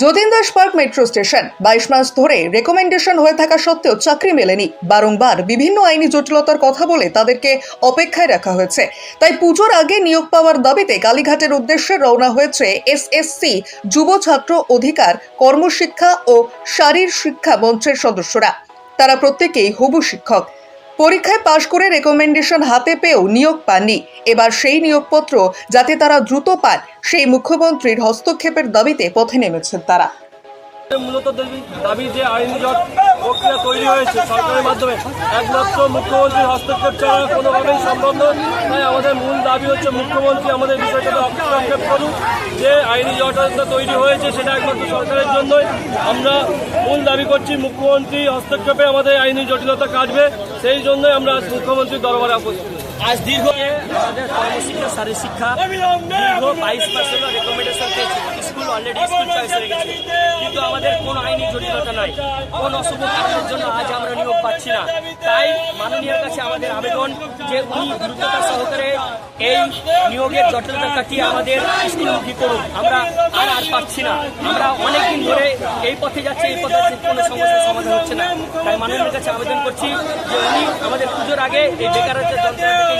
Jatin park metro station. বাইশ মাস ধরে recommendation হয়ে থাকা সত্ত্বেও চাকরি মেলেনি। বারংবার বিভিন্ন আইনি জটিলতার কথা বলে তাদেরকে অপেক্ষায় রাখা হয়েছে। তাই পুজোর আগে নিয়োগ পাওয়ার দাবিতে কালীঘাটের উদ্দেশ্যে রওনা হয়েছে এসএসসি যুব ছাত্র অধিকার, কর্মশিক্ষা ও শারীর শিক্ষা মঞ্চের সদস্যরা। তারা প্রত্যেকেই হবু শিক্ষক। পরীক্ষায় পাশ করে রেকমেন্ডেশন হাতে পেয়েও নিয়োগ পাননি। এবার সেই নিয়োগপত্র যাতে তারা দ্রুত পান সেই মুখ্যমন্ত্রীর হস্তক্ষেপের দাবিতে পথে নেমেছেন তারা। মূলত দাবি- যে আইন প্রক্রিয়া তৈরি হয়েছে সরকারের মাধ্যমে। একমাত্র মুখ্যমন্ত্রীর হস্তক্ষেপ ছাড়া কোনোভাবেই সম্ভব নয়। তাই আমাদের মূল দাবি হচ্ছে মুখ্যমন্ত্রী আমাদের বিষয়টাতে হস্তক্ষেপ করুন যে আইনি জটটা তৈরি হয়েছে সেটা একমাত্র সরকারের জন্যই। আমরা মূল দাবি করছি মুখ্যমন্ত্রী হস্তক্ষেপে আমাদের আইনি জটিলতা কাটবে। সেই জন্যই আমরা আজ মুখ্যমন্ত্রীর দরবারে উপস্থিত। আজ দীর্ঘ আমাদের কর্মশিক্ষা শারীর শিক্ষা দীর্ঘ বাইশ হলো রেকমেন্ডেশন অলরেডি কিন্তু আমাদের কোনো আইনি জটিলতা নাই। কোন অশুভ কারণের জন্য আজ আমরা নিয়োগ পাচ্ছি না। তাই মাননীয়ের কাছে আমাদের আবেদন যে উনি দ্রুততা সহকারে এই নিয়োগের জটিলতা কাটিয়ে আমাদের স্কুলমুখী করুন। আমরা আর আর পাচ্ছি না। আমরা অনেকদিন ধরে এই পথে যাচ্ছি এই পথে যাচ্ছি, কোনো সমস্যার সমাধান হচ্ছে না। তাই মাননীয়ের কাছে আবেদন করছি যে উনি আমাদের পুজোর আগে এই বেকারত্বের যন্ত্রণা থেকে